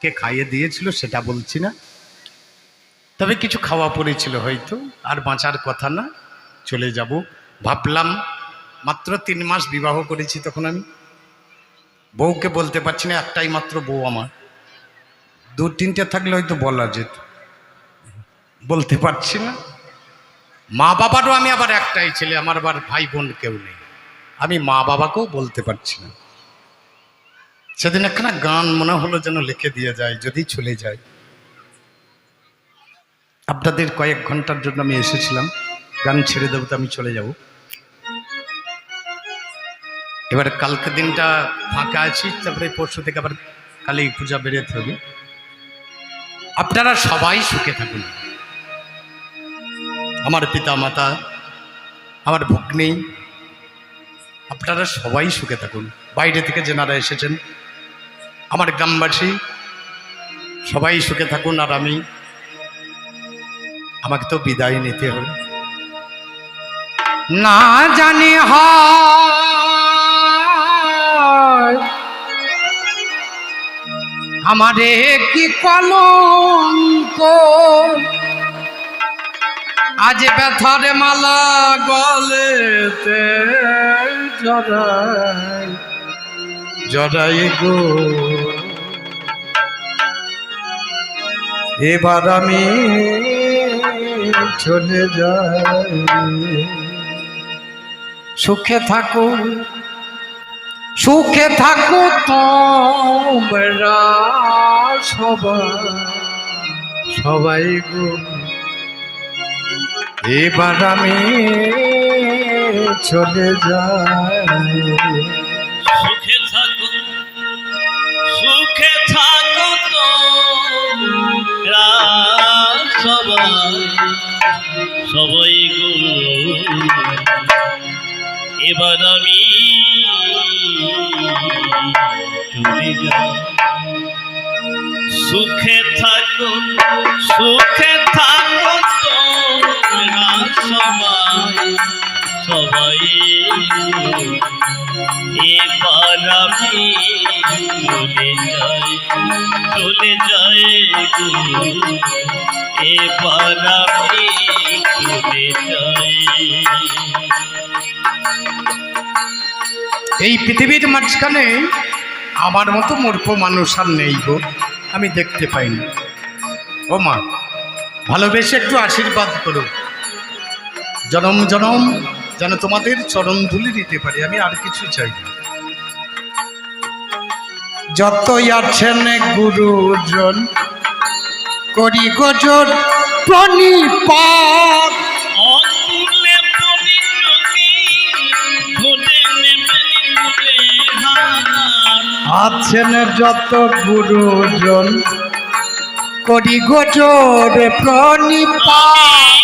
কে খাইয়ে দিয়েছিল সেটা বলছি না। তবে কিছু খাওয়া পড়েছিল হয়তো, আর বাঁচার কথা না, চলে যাব। ভাবলাম, মাত্র তিন মাস বিবাহ করেছি তখন আমি। বউকে বলতে পারছি না, একটাই মাত্র বউ আমার। দু তিনটে থাকলে হয়তো বলা যেত। বলতে পারছি না। মা বাবারও আমি আবার একটাই ছেলে, আমার আবার ভাই বোন কেউ নেই। আমি মা বাবাকেও বলতে পারছি না। সেদিন একখানা গান মনে হলো যেন লিখে দিয়ে যায়, যদি চলে যায়। আপনাদের কয়েক ঘণ্টার জন্য আমি এসেছিলাম, গান ছেড়ে দেবো তো আমি চলে যাব। এবার কালকে দিনটা ফাঁকা আছি, তারপরে পরশু থেকে আবার কালী পূজা বেরোতে হবে। আপনারা সবাই সুখে থাকুন। আমার পিতা মাতা আমার ভগ্নী, আপনারা সবাই সুখে থাকুন। বাইরে থেকে যেনারা এসেছেন আমার গ্রামবাসী, সবাই সুখে থাকুন আর আমি, আমাকে তো বিদায় নিতে হবে। না জানি আমারে কি কলঙ্ক। আজ ব্যথার মালা গলেতে জড়াই জড়াই গো। এবার আমি চলে যাই। সুখে থাকো সুখে থাকো তোমরা সবাই সবাই গো। এবার আমি চলে যাই। তোমরা সবাই সবাই গো। এবার আমি চলে যাই। সুখে থাকো সুখে থাকো সবাই। এবার আমি চলে এই পৃথিবীর মাঝখানে আমার মতো মূর্খ মানুষ আর নেই গো, আমি দেখতে পাই না। ও মা, ভালোবেসে একটু আশীর্বাদ করো। জনম জনম যেন তোমাদের চরণ ধুলি দিতে পারি, আমি আর কিছু চাই না। যতই আছেন গুরুজন করি গজর প্রণিপাত আছেন যত গুরুজন করি গজর প্রণিপাত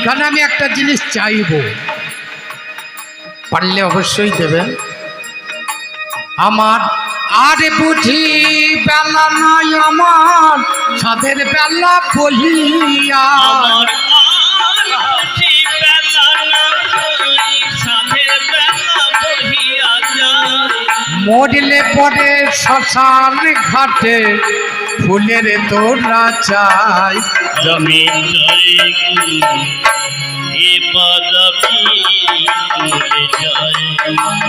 এইখানে আমি একটা জিনিস চাইব। পারলে অবশ্যই দেবেন। আমার আরে বুঝি বেলা নয় আমার সাদের বেলা বহিয়া আমার আর বুঝি বেলা নাই, সাধের বেলা বহিয়া যায়। মরলে পরে শ্মশান ঘাটে ফুলের তোরা চাই। আমি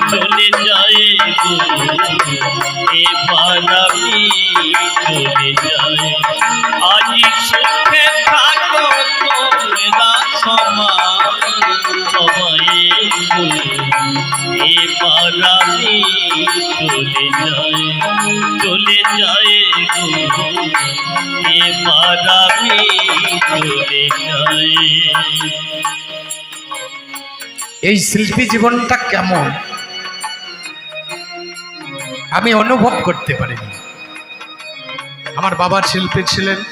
চলে গো এবার আমি চলে যাই আজ সুখে থাকো তোমরা সমাজ সবাই গো এবার চলে যাই চলে যাই এই শিল্পী জীবনটা কেমন? আমি অনুভব করতে পারিনি। আমার বাবার শিল্পী ছিলেন।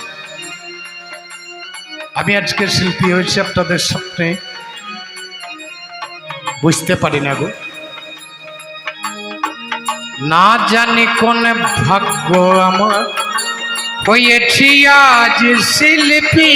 আমি আজকে শিল্পী হয়েছি আপনাদের স্বপ্নে। বুঝতে পারি না গো। না জানি কোন ভাগ্য আমার। হয়েছি আজ শিল্পী।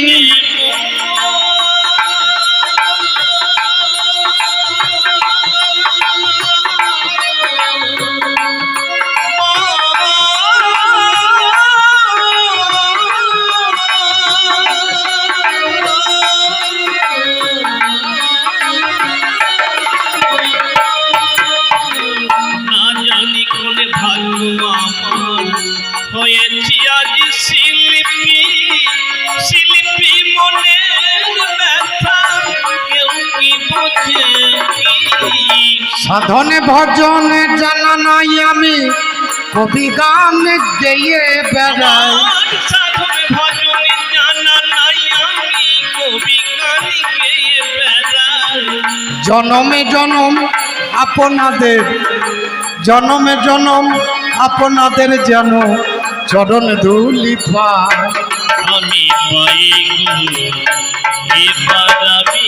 সাধনে ভজনে জানা নাই আমি কবি গান গেয়ে বেড়াই। জনমে জনম আপনাদের জনমে জনম আপনাদের যেন চরণ ধুলি পায়। আমি পাই এবার আমি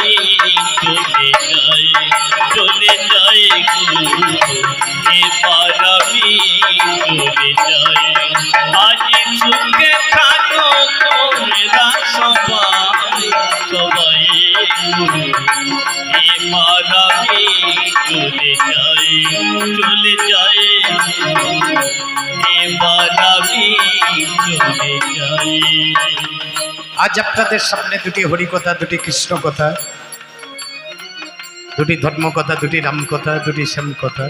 চলে যাই চলে যাই এবার আমি চলে যাই আজ সুখে থাকো তোমরা সবাই। আজ আপনাদের সামনে দুটি হরিকথা দুটি কৃষ্ণ কথা, দুটি ধর্মকথা দুটি রামকথা দুটি শ্যাম কথা।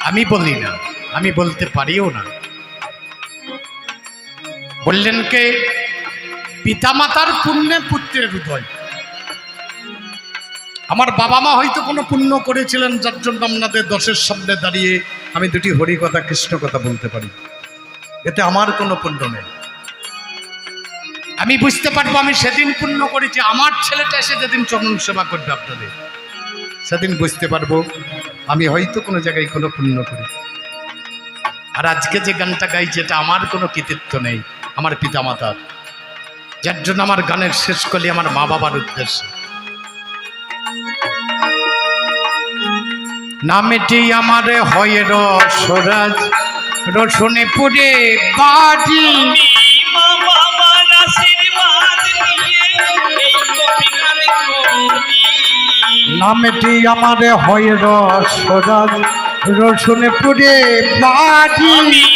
আমি বলি না, আমি বলতে পারিও না। বললেন কে? পিতামাতার পুণ্যে পুত্রের হৃদয়। আমার বাবা মা হয়তো কোনো পুণ্য করেছিলেন, যার জন্য আপনাদের দশের সামনে দাঁড়িয়ে আমি দুটি হরিকথা, কৃষ্ণ কথা বলতে পারি। এতে আমার কোনো পুণ্য নেই। আমি বুঝতে পারব, আমি সেদিন পুণ্য করেছি, আমার ছেলেটা এসে যেদিন চরণ সেবা করবে আপনাদের। সেদিন বুঝতে পারব, আমি হয়তো কোনো জায়গায় কোনো পুণ্য করি। আর আজকে যে গানটা গাইছি এটা আমার কোনো কৃতিত্ব নেই, আমার পিতামাতার। যার জন্য আমার গানের শেষ কলি আমার মা বাবার উদ্দেশ্য। নামেটি আমার হয় রসরাজ। রসনে পুরে নামটি আমার হয় রসরাজ। রসুনে পুরে বাড়ি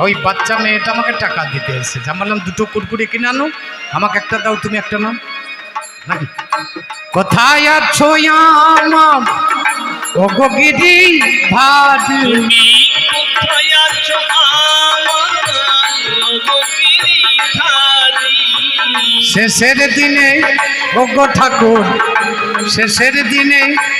ওই বাচ্চা মেয়েটা আমাকে টাকা দিতে এসেছে। আমি বললাম দুটো কুরকুরি কিনে আনো আমাকে একটা দাও তুমি একটা নাও। নাকি? কোথায় আছো আমার ও গিরি ধারি তুমি কোথায় আছো শেষের দিনে ওগো ঠাকুর শেষের দিনে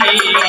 আমি চলে